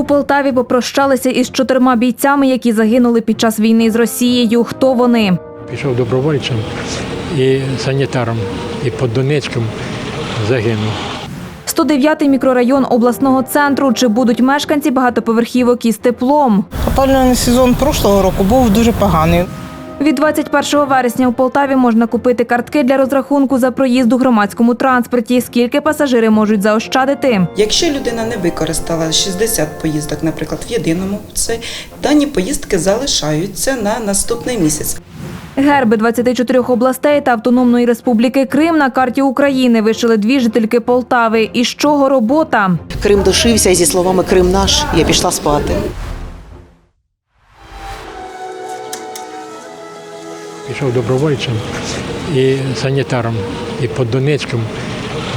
У Полтаві попрощалися із чотирма бійцями, які загинули під час війни з Росією. Хто вони? Пішов добровольцем і санітаром, і під Донецьком загинув. 109-й мікрорайон обласного центру. Чи будуть мешканці багатоповерхівок із теплом? Опалювальний сезон прошлого року був дуже поганий. Від 21 вересня у Полтаві можна купити картки для розрахунку за проїзд у громадському транспорті. Скільки пасажири можуть заощадити? Якщо людина не використала 60 поїздок, наприклад, в єдиному це дані поїздки залишаються на наступний місяць. Герби 24 областей та Автономної Республіки Крим на карті України вишили дві жительки Полтави. Із чого робота? Крим душився і зі словами Крим наш я пішла спати. Пішов добровольцем і санітаром, і під Донецьком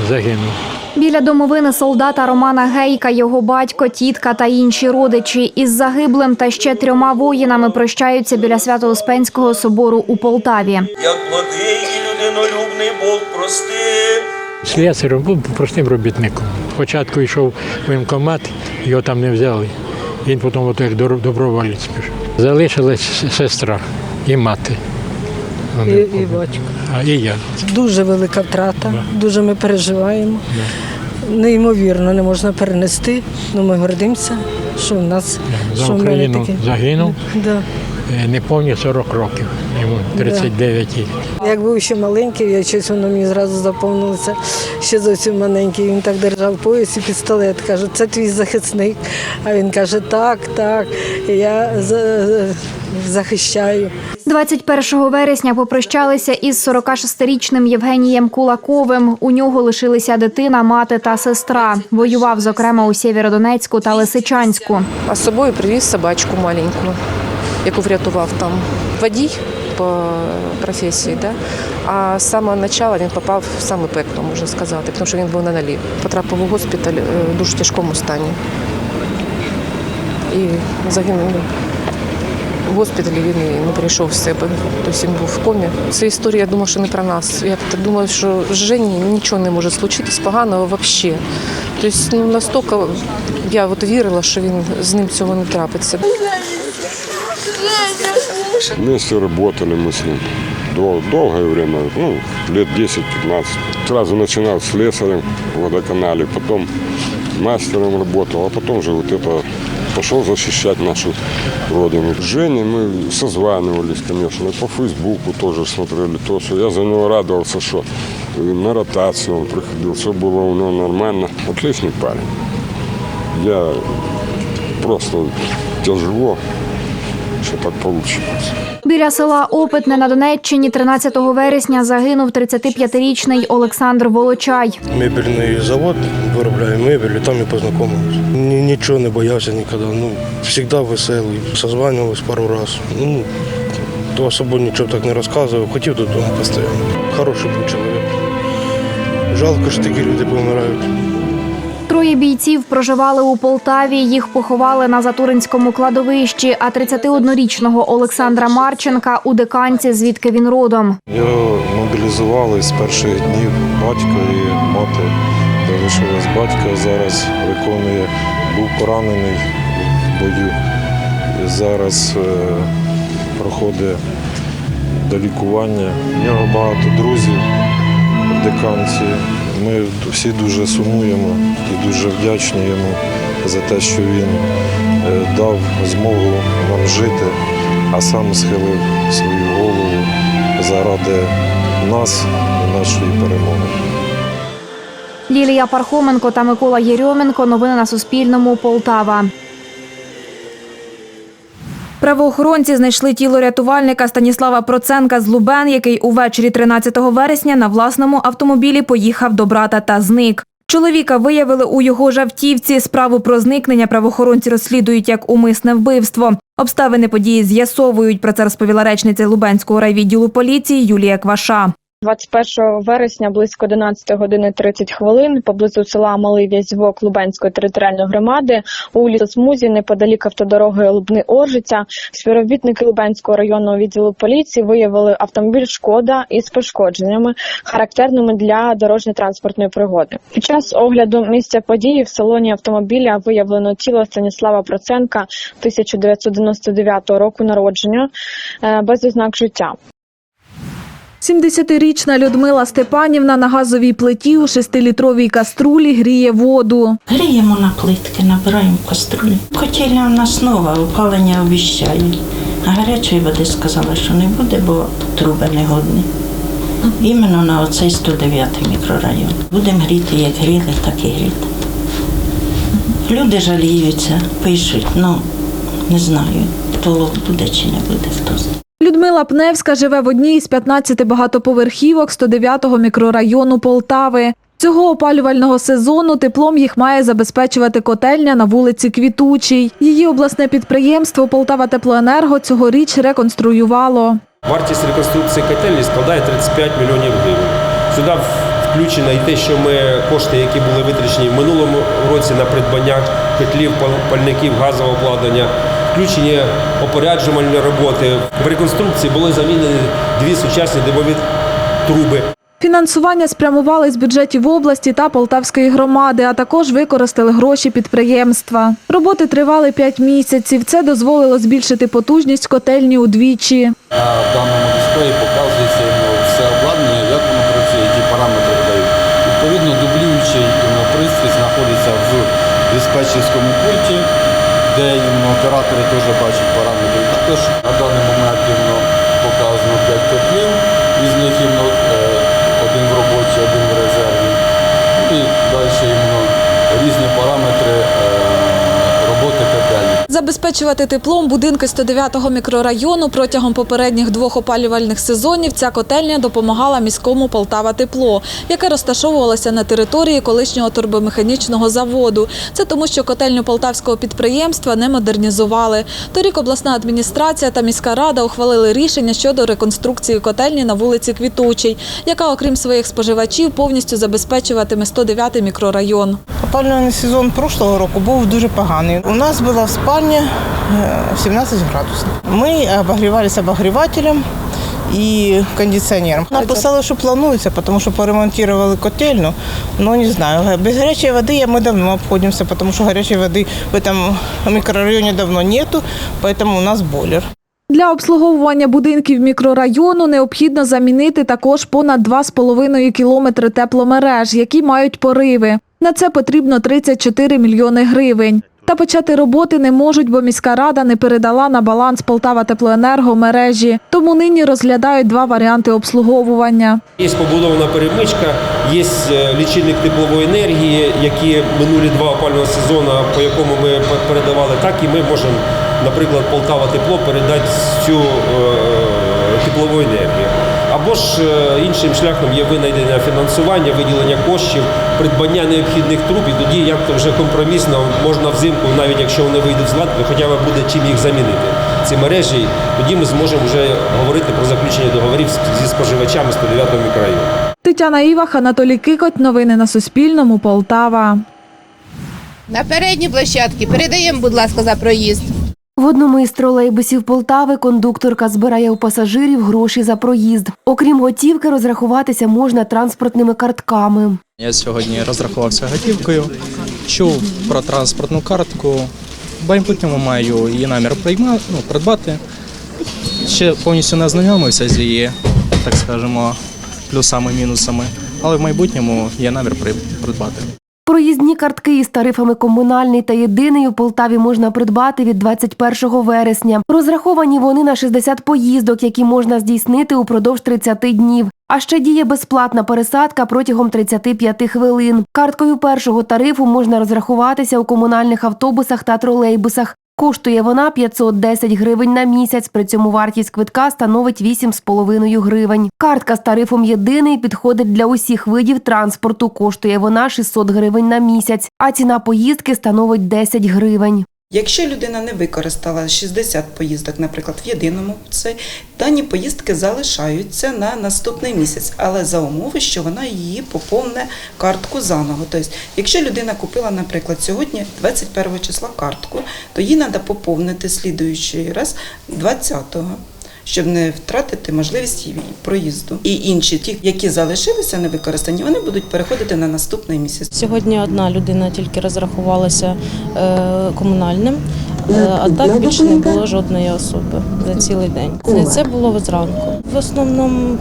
загинув. Біля домовини солдата Романа Гейка, його батько, тітка та інші родичі із загиблим та ще трьома воїнами прощаються біля Свято-Успенського собору у Полтаві. як благий і людинолюбний Бог простив. Слесарем був простим робітником. Спочатку йшов в воєнкомат, його там не взяли. Він потім от як доброволець пішов. Залишилась сестра і мати. І, і батько. А і я. Дуже велика втрата, дуже ми переживаємо. Неймовірно, не можна перенести. Ну, ми гордимося, що в нас За що в мене Україну таке. загинув. Да. Е, Не повні 40 років, йому 39 років. Як був ще маленький, я щось воно мені зразу заповнилося. Ще зовсім маленький. Він так держав пояс і пістолет. Каже, це твій захисник. А він каже, так, так, я за- захищаю. 21 вересня попрощалися із 46-річним Євгенієм Кулаковим. У нього лишилися дитина, мати та сестра. Воював, зокрема, у Сєвєродонецьку та Лисичанську. А з собою привіз собачку маленьку, яку врятував там водій по професії. Да? А з самого початку він попав в саме пекло, можна сказати, тому що він був на нулі. Потрапив у госпіталь е, в дуже тяжкому стані. І загинув. Госпіталі він не прийшов в себе, тобто він був в комі. Це історія, я думаю, що не про нас. Я так думаю, що з Жені нічого не може случитись поганого взагалі. Тобто ну, настільки я от вірила, що він з ним цього не трапиться. Вместе работали мы с ним дол- время, ну, лет 10-15. Сразу начинал с слесарем в водоканале, потом мастером работал, а потом же вот это пошел защищать нашу родину. С Женей мы созванивались, конечно, по Фейсбуку тоже смотрели то, что я за него радовался, что на ротацию он приходил, все было у него нормально. Отличный парень. Я просто тяжело, что так получилось. Біля села Опитне на Донеччині 13 вересня загинув 35-річний Олександр Волочай. Мебельний завод виробляє мебель, і там і познайомилися. Нічого не боявся ніколи. Ну, завжди веселий. Созванювались пару разів. Ну, то особо нічого так не розказував. Хотів додому постійно. Хороший був чоловік. Жалко, що такі люди помирають. Троє бійців проживали у Полтаві. Їх поховали на Затуринському кладовищі. А 31-річного Олександра Марченка у деканці, звідки він родом. Його мобілізували з перших днів батько і мати залишилась батько. Зараз виконує, був поранений в бою. Зараз е, проходить до лікування. У нього багато друзів в деканці. Ми всі дуже сумуємо і дуже вдячні йому за те, що він е, дав змогу нам жити, а сам схилив свою голову заради нас і нашої перемоги. Лілія Пархоменко та Микола Єрьоменко. Новини на Суспільному. Полтава. Правоохоронці знайшли тіло рятувальника Станіслава Проценка з Лубен, який увечері 13 вересня на власному автомобілі поїхав до брата та зник. Чоловіка виявили у його жавтівці. Справу про зникнення правоохоронці розслідують як умисне вбивство. Обставини події з'ясовують. Про це розповіла речниця Лубенського райвідділу поліції Юлія Кваша. 21 вересня близько 11 години 30 хвилин поблизу села Малий В'язьвок Лубенської територіальної громади у лісосмузі неподалік автодороги Лубни Оржиця співробітники Лубенського районного відділу поліції виявили автомобіль Шкода із пошкодженнями, характерними для дорожньо-транспортної пригоди. Під час огляду місця події в салоні автомобіля виявлено тіло Станіслава Проценка 1999 року народження е, без ознак життя. 70-річна Людмила Степанівна на газовій плиті у 6-літровій каструлі гріє воду. Гріємо на плитки, набираємо каструлі. Котельня у нас нова, опалення обіщає. А гарячої води сказала, що не буде, бо труби негодні. Іменно на оцей 109 мікрорайон. Будемо гріти, як гріли, так і гріти. Люди жаліються, пишуть, ну не знаю, толок буде чи не буде, хто знає. Людмила Пневська живе в одній із 15 багатоповерхівок 109-го мікрорайону Полтави. Цього опалювального сезону теплом їх має забезпечувати котельня на вулиці Квітучій. Її обласне підприємство Полтава Теплоенерго цьогоріч реконструювало. Вартість реконструкції котельні складає 35 мільйонів гривень. Сюди включено і те, що ми кошти, які були витрачені в минулому році на придбання котлів, пал- пальників, газового обладнання, включені опоряджувальні роботи. В реконструкції були замінені дві сучасні димові труби. Фінансування спрямували з бюджетів області та Полтавської громади, а також використали гроші підприємства. Роботи тривали 5 місяців. Це дозволило збільшити потужність котельні удвічі. Диспетчерському пульті, де оператори теж бачать параметри. Також на даний момент показано 5 котлів, із них Забезпечувати теплом будинки 109-го мікрорайону протягом попередніх двох опалювальних сезонів ця котельня допомагала міському Полтава Тепло, яке розташовувалося на території колишнього турбомеханічного заводу. Це тому, що котельню полтавського підприємства не модернізували. Торік обласна адміністрація та міська рада ухвалили рішення щодо реконструкції котельні на вулиці Квітучій, яка, окрім своїх споживачів, повністю забезпечуватиме 109-й мікрорайон. Опалювальний сезон прошлого року був дуже поганий. У нас була спальня е, 17 градусів. Ми обогрівалися обогрівателем і кондиціонером. Написали, що планується, тому що поремонтували котельну. Ну не знаю. Без гарячої води ми давно обходимося, тому що гарячої води в цьому мікрорайоні давно нету, тому у нас бойлер. Для обслуговування будинків мікрорайону необхідно замінити також понад 2,5 кілометри тепломереж, які мають пориви. На це потрібно 34 мільйони гривень. Та почати роботи не можуть, бо міська рада не передала на баланс Полтава Теплоенерго мережі. Тому нині розглядають два варіанти обслуговування. Є побудована перемичка, є е, лічильник теплової енергії, які минулі два опалювального сезону, по якому ми передавали, так і ми можемо, наприклад, Полтава тепло передати цю е, теплову енергію. Або ж е, іншим шляхом є винайдення фінансування, виділення коштів, придбання необхідних труб, і тоді як то вже компромісно можна взимку, навіть якщо вони вийдуть з ладу, хоча б буде чим їх замінити. Ці мережі, тоді ми зможемо вже говорити про заключення договорів зі споживачами 109 мікрорайону. Тетяна Івах, Анатолій Кикоть. Новини на Суспільному. Полтава. На передній площадці передаємо, будь ласка, за проїзд. В одному із тролейбусів Полтави кондукторка збирає у пасажирів гроші за проїзд. Окрім готівки, розрахуватися можна транспортними картками. Я сьогодні розрахувався готівкою, чув про транспортну картку. В майбутньому маю її намір прийма, ну, придбати. Ще повністю не ознайомився з її, так скажемо, плюсами-мінусами, але в майбутньому є намір при- придбати. Проїзні картки із тарифами комунальний та єдиний у Полтаві можна придбати від 21 вересня. Розраховані вони на 60 поїздок, які можна здійснити упродовж 30 днів. А ще діє безплатна пересадка протягом 35 хвилин. Карткою першого тарифу можна розрахуватися у комунальних автобусах та тролейбусах. Коштує вона 510 гривень на місяць, при цьому вартість квитка становить 8,5 гривень. Картка з тарифом єдиний підходить для усіх видів транспорту. Коштує вона 600 гривень на місяць, а ціна поїздки становить 10 гривень. Якщо людина не використала 60 поїздок, наприклад, в єдиному це дані поїздки залишаються на наступний місяць, але за умови, що вона її поповне картку заново. Тобто, якщо людина купила, наприклад, сьогодні 21 числа картку, то їй треба поповнити слідуючий раз 20-го. Щоб не втратити можливість її проїзду. І інші, ті, які залишилися невикористані, вони будуть переходити на наступний місяць. Сьогодні одна людина тільки розрахувалася е, комунальним, е, а так більше не було жодної особи за цілий день. Це було зранку. В основному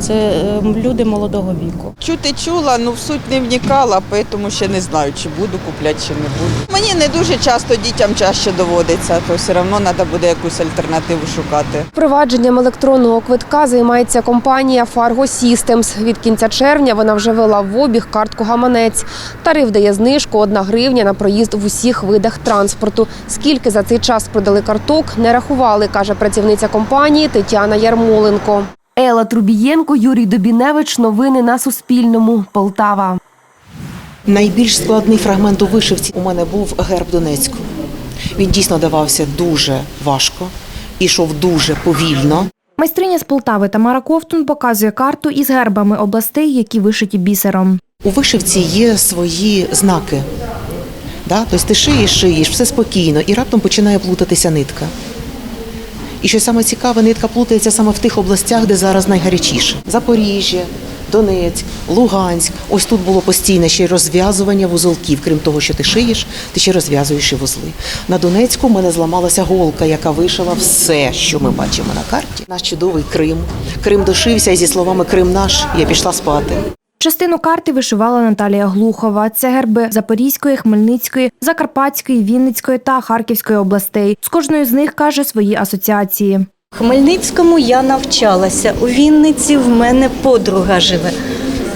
це е, люди молодого віку. Чути чула, ну в суть не вникала, тому ще не знаю, чи буду купляти, чи не буду. Мені не дуже часто дітям чаще доводиться, то все одно треба буде якусь альтернативу шукати. Впровадженням електронного квитка займається компанія Fargo Systems. Від кінця червня вона вже вела в обіг картку гаманець. Тариф дає знижку 1 гривня на проїзд в усіх видах транспорту. Скільки за цей час продали карток, не рахували, каже працівниця компанії Тетяна Ярмоленко. Ела Трубієнко, Юрій Добіневич. Новини на Суспільному. Полтава. Найбільш складний фрагмент у вишивці у мене був герб Донецьку. Він дійсно давався дуже важко, ішов дуже повільно. Майстриня з Полтави Тамара Ковтун показує карту із гербами областей, які вишиті бісером. У вишивці є свої знаки. Да? Тобто ти шиєш, шиєш, все спокійно, і раптом починає плутатися нитка. І що саме цікаве, нитка плутається саме в тих областях, де зараз найгарячіше. Запоріжжя, Донецьк, Луганськ. Ось тут було постійне ще розв'язування вузолків. Крім того, що ти шиєш, ти ще розв'язуєш і вузли. На Донецьку в мене зламалася голка, яка вишила все, що ми бачимо на карті. Наш чудовий Крим. Крим дошився, і зі словами Крим наш я пішла спати. Частину карти вишивала Наталія Глухова. Це герби Запорізької, Хмельницької, Закарпатської, Вінницької та Харківської областей. З кожної з них каже свої асоціації. Хмельницькому я навчалася. У Вінниці в мене подруга живе.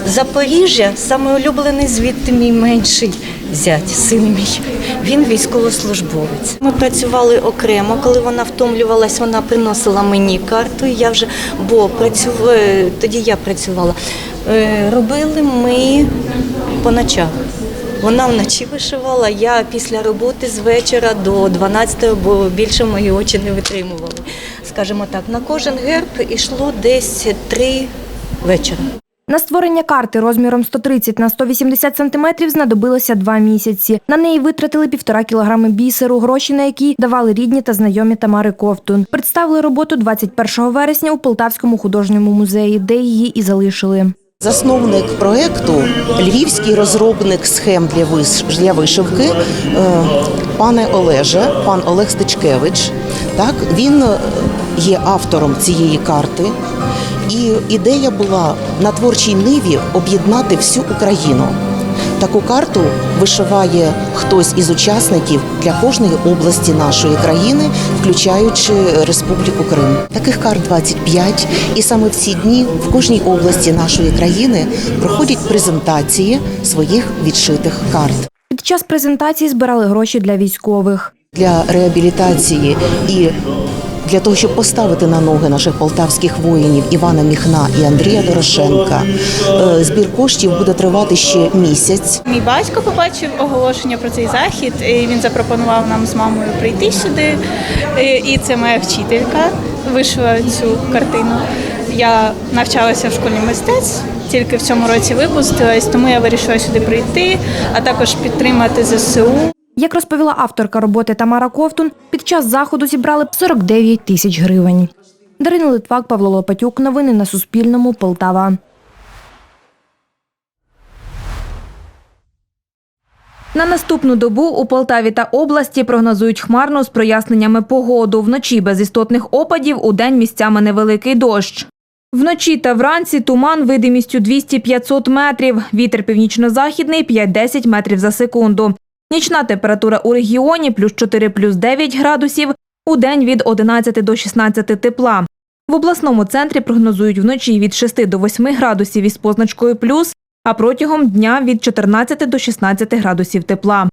Запоріжжя саме улюблений звідти мій менший зять, син мій. Він військовослужбовець. Ми працювали окремо. Коли вона втомлювалась, вона приносила мені карту. Я вже бо працювала тоді. Я працювала. Е, Робили ми по ночах. Вона вночі вишивала, я після роботи з вечора до 12, бо більше мої очі не витримували. Скажімо так, на кожен герб йшло десь три вечора. На створення карти розміром 130 на 180 сантиметрів знадобилося два місяці. На неї витратили півтора кілограми бісеру, гроші на які давали рідні та знайомі Тамари Ковтун. Представили роботу 21 вересня у Полтавському художньому музеї, де її і залишили. Засновник проекту, львівський розробник схем для для вишивки, е, пане Олеже, пан Олег Стечкевич. Так, він е, є автором цієї карти. І ідея була на творчій ниві об'єднати всю Україну. Таку карту вишиває хтось із учасників для кожної області нашої країни, включаючи Республіку Крим. Таких карт 25, і саме в ці дні в кожній області нашої країни проходять презентації своїх відшитих карт. Під час презентації збирали гроші для військових. для реабілітації і для того, щоб поставити на ноги наших полтавських воїнів Івана Міхна і Андрія Дорошенка. Е, Збір коштів буде тривати ще місяць. Мій батько побачив оголошення про цей захід, і він запропонував нам з мамою прийти сюди. І- І це моя вчителька вишила цю картину. Я навчалася в школі мистецтв, тільки в цьому році випустилась, тому я вирішила сюди прийти, а також підтримати ЗСУ. Як розповіла авторка роботи Тамара Ковтун, під час заходу зібрали 49 тисяч гривень. Дарина Литвак, Павло Лопатюк. Новини на Суспільному. Полтава. На наступну добу у Полтаві та області прогнозують хмарну з проясненнями погоду. Вночі без істотних опадів, у день місцями невеликий дощ. Вночі та вранці туман видимістю 200-500 метрів. Вітер північно-західний 5-10 метрів за секунду. Нічна температура у регіоні плюс 4 плюс 9 градусів, у день від 11 до 16 тепла. В обласному центрі прогнозують вночі від 6 до 8 градусів із позначкою плюс, а протягом дня від 14 до 16 градусів тепла.